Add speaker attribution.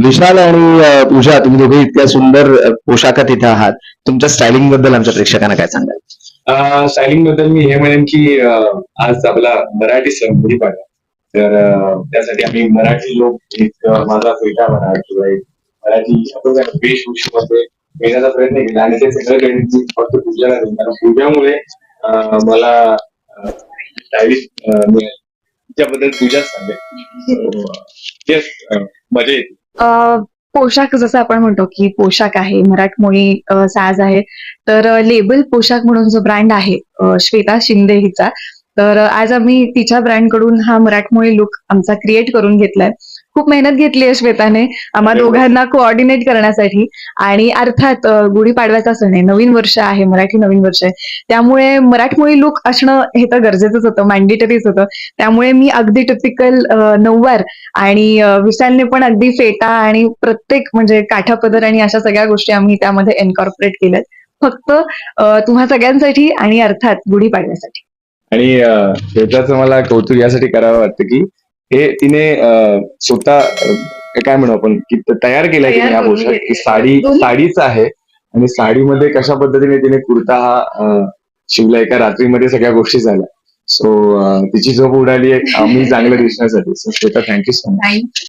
Speaker 1: विशाल आणि पूजा तुम्ही दोघे इतक्या सुंदर पोशाखात इथे आहात. तुमच्या स्टायलिंगबद्दल आमच्या प्रेक्षकांना काय सांगाल?
Speaker 2: स्टायलिंगबद्दल मी हे म्हणेन की आज आपला मराठी सण गुढीपाडवा तर अं, त्यासाठी आम्ही मराठी लोक एक माझा फेटा म्हणा किंवा एक मराठी आपण वेशभूषेमध्ये येण्याचा प्रयत्न केला आणि ते सगळं फक्त पूजाला देईन. कारण पूजामुळे मला स्टायलिश मिळाली त्याबद्दल पूजा सांगेल येस मजा येते.
Speaker 3: पोशाख जसं आपण म्हणतो की पोशाख आहे मराठमोळी साज आहे तर लेबल पोशाख म्हणून जो ब्रँड आहे श्वेता शिंदे हिचा तर आज आम्ही तिच्या ब्रँडकडून हा मराठमोळी लुक आमचा क्रिएट करून घेतलाय. खूप मेहनत घेतली आहे श्वेताने आम्हा. दोघांना कोऑर्डिनेट करण्यासाठी. आणि अर्थात गुढीपाडव्याचा सण आहे नवीन वर्ष आहे मराठी नवीन वर्ष आहे. त्यामुळे मराठमोळी लुक असणं हे तर गरजेचंच होतं मॅन्डेटरीच होतं. त्यामुळे मी अगदी टिपिकल नऊवार आणि विशालने पण अगदी फेटा आणि प्रत्येक म्हणजे काठापदर आणि अशा सगळ्या गोष्टी आम्ही त्यामध्ये एन्कॉर्पोरेट केल्यात. फक्त तुम्हा सगळ्यांसाठी आणि अर्थात गुढीपाडव्यासाठी.
Speaker 2: आणि श्वेताचं मला कौतुक यासाठी करावं वाटतं की हे तिने स्वतः काय म्हणू आपण की तयार केलाय हा
Speaker 3: करून
Speaker 2: पोशाख की. साडी साडीच आहे आणि साडीमध्ये कशा पद्धतीने तिने कुर्ता हा शिवला एका रात्रीमध्ये सगळ्या गोष्टी झाल्या. सो तिची झोप उडाली आहे. आम्ही चांगलं दिसण्यासाठी. So Shweta thank you so much